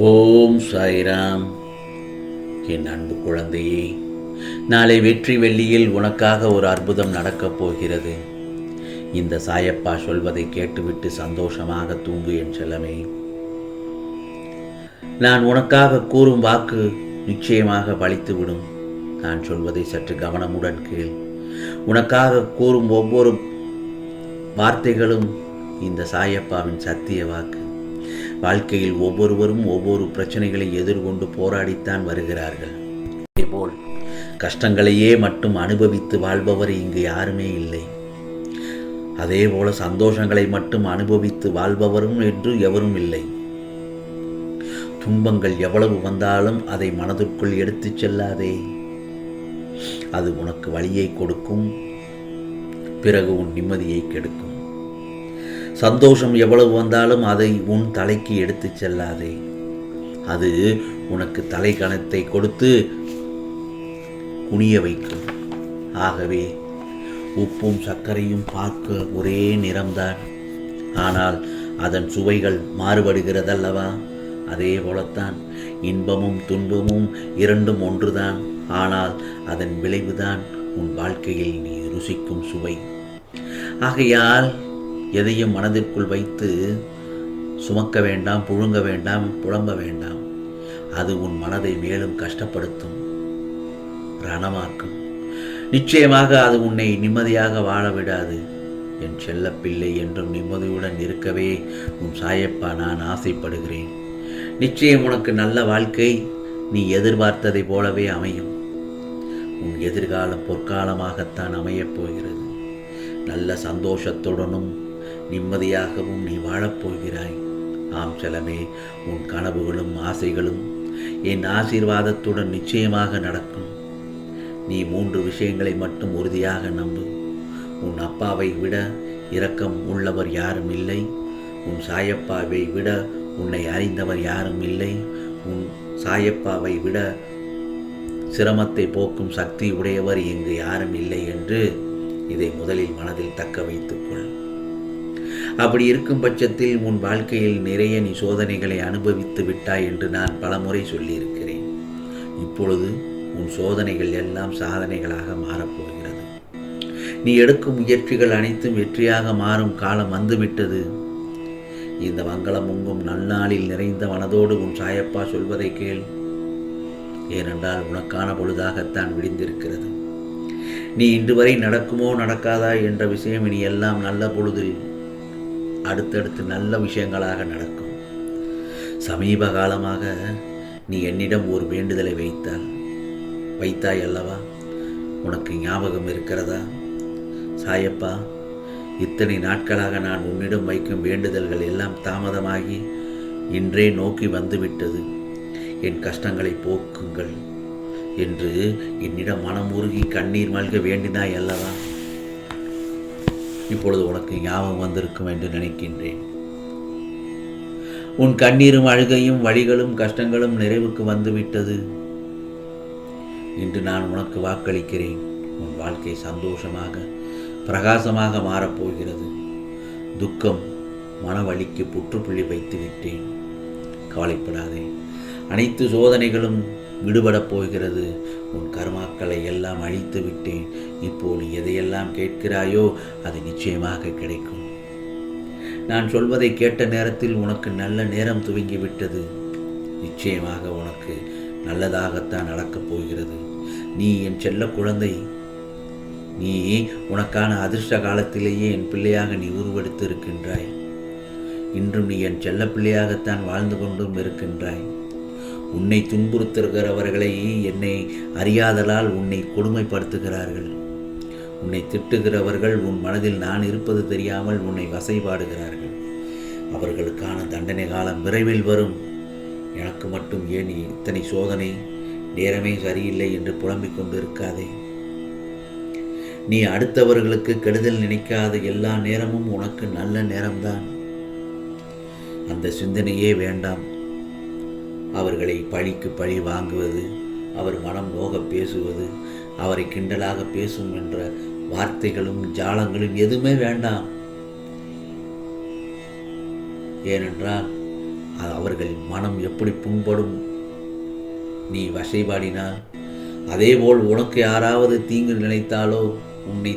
ஓம் சாய்ராம். என் அன்பு குழந்தையே நாளை வெற்றி வெள்ளியில் உனக்காக ஒரு அற்புதம் நடக்கப் போகிறது. இந்த சாயப்பா சொல்வதை கேட்டுவிட்டு சந்தோஷமாக தூங்கு என் செல்லமே. நான் உனக்காக கூறும் வாக்கு நிச்சயமாக பழித்துவிடும். நான் சொல்வதை சற்று கவனமுடன் கேள். உனக்காக கூறும் ஒவ்வொரு வார்த்தைகளும் இந்த சாயப்பாவின் சத்திய வாக்கு. வாழ்க்கையில் ஒவ்வொருவரும் ஒவ்வொரு பிரச்சனைகளை எதிர்கொண்டு போராடித்தான் வருகிறார்கள். இதேபோல் கஷ்டங்களையே மட்டும் அனுபவித்து வாழ்பவர் இங்கு யாருமே இல்லை. அதேபோல சந்தோஷங்களை மட்டும் அனுபவித்து வாழ்பவரும் என்று எவரும் இல்லை. துன்பங்கள் எவ்வளவு வந்தாலும் அதை மனதிற்குள் எடுத்துச் செல்லாதே. அது உனக்கு வழியை கொடுக்கும் பிறகு உன் நிம்மதியை கெடுக்கும். சந்தோஷம் எவ்வளவு வந்தாலும் அதை உன் தலைக்கு எடுத்துச் செல்லாதே. அது உனக்கு தலைக்கணத்தை கொடுத்து குனிய வைக்கும். ஆகவே உப்பும் சர்க்கரையும் பார்க்க ஒரே நிறம்தான். ஆனால் அதன் சுவைகள் மாறுபடுகிறதல்லவா? அதே போலத்தான் இன்பமும் துன்பமும் இரண்டும் ஒன்றுதான். ஆனால் அதன் விளைவுதான் உன் வாழ்க்கையில் நீ ருசிக்கும் சுவை. ஆகையால் எதையும் மனதிற்குள் வைத்து சுமக்க வேண்டாம் புழுங்க வேண்டாம் புலம்ப வேண்டாம். அது உன் மனதை மேலும் கஷ்டப்படுத்தும் ரணமாக்கும். நிச்சயமாக அது உன்னை நிம்மதியாக வாழ விடாது. என் செல்ல பிள்ளை என்றும் நிம்மதியுடன் இருக்கவே உன் சாயப்பா நான் ஆசைப்படுகிறேன். நிச்சயம் உனக்கு நல்ல வாழ்க்கை நீ எதிர்பார்த்ததை போலவே அமையும். உன் எதிர்காலம் பொற்காலமாகத்தான் அமையப் போகிறது. நல்ல சந்தோஷத்துடனும் நிம்மதியாகவும் நீ வாழப்போகிறாய் ஆம் செலமே உன் கனவுகளும் ஆசைகளும் என் ஆசீர்வாதத்துடன் நிச்சயமாக நடக்கும். நீ மூன்று விஷயங்களை மட்டும் உறுதியாக நம்பு. உன் அப்பாவை விட இரக்கம் உள்ளவர் யாரும் இல்லை. உன் சாயப்பாவை விட உன்னை அறிந்தவர் யாரும் இல்லை. உன் சாயப்பாவை விட சிரமத்தை போக்கும் சக்தி உடையவர் இங்கு யாரும் இல்லை என்று இதை முதலில் மனதில் தக்க வைத்துக்கொள் அப்படி இருக்கும் பட்சத்தில் உன் வாழ்க்கையில் நிறைய நீ சோதனைகளை அனுபவித்து விட்டாய் என்று நான் பலமுறை சொல்லியிருக்கிறேன். இப்பொழுது உன் சோதனைகள் எல்லாம் சாதனைகளாக மாறப்போகிறது. நீ எடுக்கும் முயற்சிகள் அனைத்தும் வெற்றியாக மாறும் காலம் வந்துவிட்டது. இந்த மங்களம் உங்கும் நன்னாளில் நிறைந்த மனதோடு உன் சாயப்பா சொல்வதை கேள். ஏனென்றால் உனக்கான பொழுதாகத்தான் விடிந்திருக்கிறது. நீ இன்று வரை நடக்குமோ நடக்காதா என்ற விஷயம் இனி எல்லாம் நல்ல பொழுது அடுத்தடுத்து நல்ல விஷயங்களாக நடக்கும். சமீப காலமாக நீ என்னிடம் ஒரு வேண்டுதலை வைத்தால் வைத்தாய் அல்லவா? உனக்கு ஞாபகம் இருக்கிறதா? சாயப்பா இத்தனை நாட்களாக நான் உன்னிடம் வைக்கும் வேண்டுதல்கள் எல்லாம் தாமதமாகி இன்றே நோக்கி வந்துவிட்டது. என் கஷ்டங்களை போக்குங்கள் என்று என்னிடம் மனமுருகி கண்ணீர் மல்க வேண்டினாய் அல்லவா? இப்பொழுது உனக்கு ஞாபகம் வந்திருக்கும் என்று நினைக்கின்றேன். உன் கண்ணீரும் அழுகையும் வழிகளும் கஷ்டங்களும் நிறைவுக்கு வந்துவிட்டது. இன்று நான் உனக்கு வாக்களிக்கிறேன். உன் வாழ்க்கை சந்தோஷமாக பிரகாசமாக மாறப்போகிறது. துக்கம் மனவழிக்கு புற்றுப்புள்ளி வைத்து விட்டேன் கவலைப்படாதே. அனைத்து சோதனைகளும் விடுபடப் போகிறது. உன் கர்மாக்களை எல்லாம் அழித்து விட்டேன். இப்போது எதையெல்லாம் கேட்கிறாயோ அது நிச்சயமாக கிடைக்கும். நான் சொல்வதை கேட்ட நேரத்தில் உனக்கு நல்ல நேரம் துவங்கிவிட்டது. நிச்சயமாக உனக்கு நல்லதாகத்தான் நடக்கப் போகிறது. நீ என் செல்ல குழந்தை. நீ உனக்கான அதிர்ஷ்ட காலத்திலேயே என் பிள்ளையாக நீ உருவெடுத்து இருக்கின்றாய் இன்றும் நீ என் செல்ல பிள்ளையாகத்தான் வாழ்ந்து கொண்டும் இருக்கின்றாய். உன்னை துன்புறுத்துகிறவர்களை என்னை அறியாதலால் உன்னை கொடுமைப்படுத்துகிறார்கள். உன்னை திட்டுகிறவர்கள் உன் மனதில் நான் இருப்பது தெரியாமல் உன்னை வசைபாடுகிறார்கள். அவர்களுக்கான தண்டனை காலம் விரைவில் வரும். எனக்கு மட்டும் ஏன் இத்தனை சோதனை? நேரமே சரியில்லை என்று புலம்பிக் கொண்டு இருக்காதே நீ அடுத்தவர்களுக்கு கெடுதல் நினைக்காத எல்லா நேரமும் உனக்கு நல்ல நேரம்தான். அந்த சிந்தனையே வேண்டாம். அவர்களை பழிக்கு பழி வாங்குவது அவர் மனம் நோக பேசுவது அவரை கிண்டலாக பேசும் என்ற வார்த்தைகளும் ஜாலங்களும் எதுவுமே வேண்டாம். ஏனென்றால் அவர்கள் மனம் எப்படி புண்படும்? நீ வசைபாடினால் அதேபோல் உனக்கு யாராவது தீங்கு நினைத்தாலோ உன்னை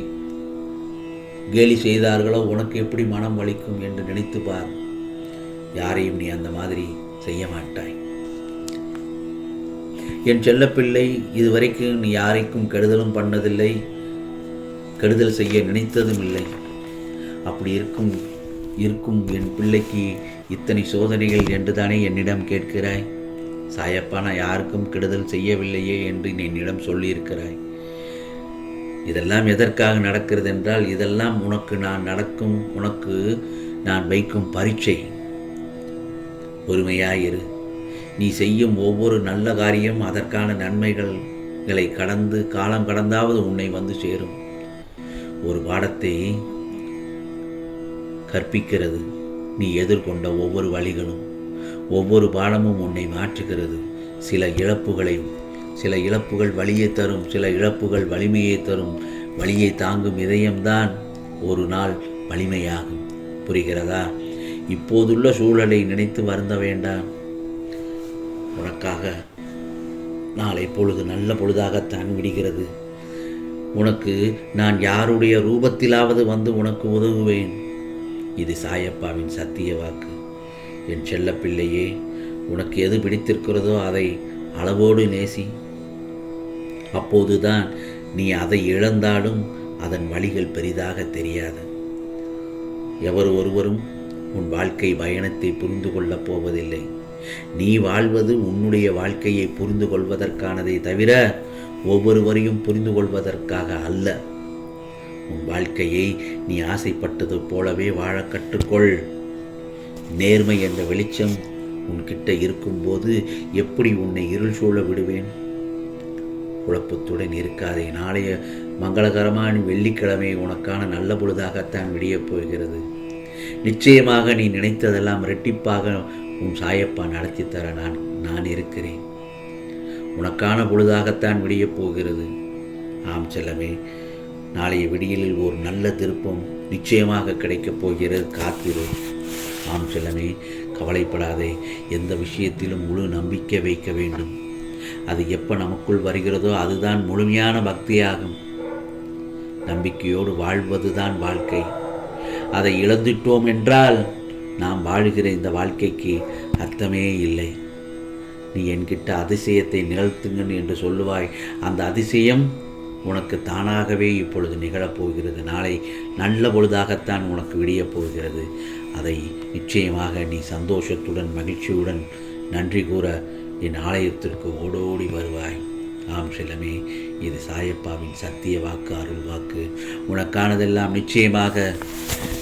கேலி செய்தார்களோ உனக்கு எப்படி மனம் வலிக்கும் என்று நினைத்து பார் யாரையும் நீ அந்த மாதிரி செய்ய மாட்டாய். என் செல்லப்பிள்ளை இதுவரைக்கும் நீ யாரைக்கும் கெடுதலும் பண்ணதில்லை கெடுதல் செய்ய நினைத்ததும் இல்லை அப்படி இருக்கும் இருக்கும் என் பிள்ளைக்கு இத்தனை சோதனைகள் என்று தானே என்னிடம் கேட்கிறாய்? சாயப்பா நான் யாருக்கும் கெடுதல் செய்யவில்லையே என்று நீ என்னிடம் சொல்லியிருக்கிறாய். இதெல்லாம் எதற்காக நடக்கிறது என்றால் இதெல்லாம் உனக்கு நான் நடக்கும் உனக்கு நான் வைக்கும் பரீட்சை. பொறுமையாயிரு. நீ செய்யும் ஒவ்வொரு நல்ல காரியம் அதற்கான நன்மைகளை கடந்து காலம் கடந்தாவது உன்னை வந்து சேரும். ஒரு பாடத்தை கற்பிக்கிறது. நீ எதிர்கொண்ட ஒவ்வொரு வழிகளும் ஒவ்வொரு பாடமும் உன்னை மாற்றுகிறது. சில இழப்புகளை சில இழப்புகள் வழியை தரும் சில இழப்புகள் வலிமையை தரும். வழியை தாங்கும் இதயம்தான் ஒரு நாள் வலிமையாகும். புரிகிறதா? இப்போதுள்ள சூழலை நினைத்து வருந்த வேண்டாம். உனக்காக. நாளை பொழுது நல்ல பொழுதாகத்தான் விடுகிறது. உனக்கு நான் யாருடைய ரூபத்திலாவது வந்து உனக்கு உதவுவேன். இது சாயப்பாவின் சத்திய வாக்கு. என் செல்லப்பிள்ளையே உனக்கு எது பிடித்திருக்கிறதோ அதை அளவோடு நேசி. அப்போதுதான் நீ அதை இழந்தாலும் அதன் வழிகள் பெரிதாக தெரியாது. எவர் ஒருவரும் உன் வாழ்க்கை பயணத்தை புரிந்து கொள்ளப் போவதில்லை. நீ வாழ்வது உன்னுடைய வாழ்க்கையை புரிந்து கொள்வதற்கானதை தவிர ஒவ்வொருவரையும் புரிந்து கொள்வதற்காக அல்ல. உன் வாழ்க்கையை நீ ஆசைப்பட்டது போலவே வாழ கற்றுக்கொள். நேர்மை என்ற வெளிச்சம் உன்கிட்ட இருக்கும்போது எப்படி உன்னை இருள் சூழ விடுவேன்? குழப்பத்துடன் இருக்காதே நாளைய மங்களகரமான வெள்ளிக்கிழமை உனக்கான நல்ல பொழுதாகத்தான் விடியப் போகிறது. நிச்சயமாக நீ நினைத்ததெல்லாம் ரெட்டிப்பாக உன் சாயப்பா நடத்தி தர நான் நான் இருக்கிறேன். உனக்கான பொழுதாகத்தான் விடியப் போகிறது. ஆம் செல்லமே நாளைய விடியலில் ஒரு நல்ல திருப்பம் நிச்சயமாக கிடைக்கப் போகிறது. காத்திரு. ஆம் செல்லமே கவலைப்படாதே. எந்த விஷயத்திலும் முழு நம்பிக்கை வைக்க வேண்டும். அது எப்போ நமக்குள் வருகிறதோ அதுதான் முழுமையான பக்தியாகும். நம்பிக்கையோடு வாழ்வதுதான் வாழ்க்கை. அதை இழந்துட்டோம் என்றால் நாம் வாழ்கிற இந்த வாழ்க்கைக்கு அர்த்தமே இல்லை. நீ என்கிட்ட அதிசயத்தை நிகழ்த்துங்கள் என்று சொல்லுவாய். அந்த அதிசயம் உனக்கு தானாகவே இப்பொழுது நிகழப்போகிறது நாளை நல்ல பொழுதாகத்தான் உனக்கு விடியப் போகிறது. அதை நிச்சயமாக நீ சந்தோஷத்துடன் மகிழ்ச்சியுடன் நன்றி கூற என் ஆலயத்திற்கு ஓடோடி வருவாய். ஆம் செல்லமே இது சாயப்பாவின் சத்திய வாக்கு அருள் வாக்கு. உனக்கானதெல்லாம் நிச்சயமாக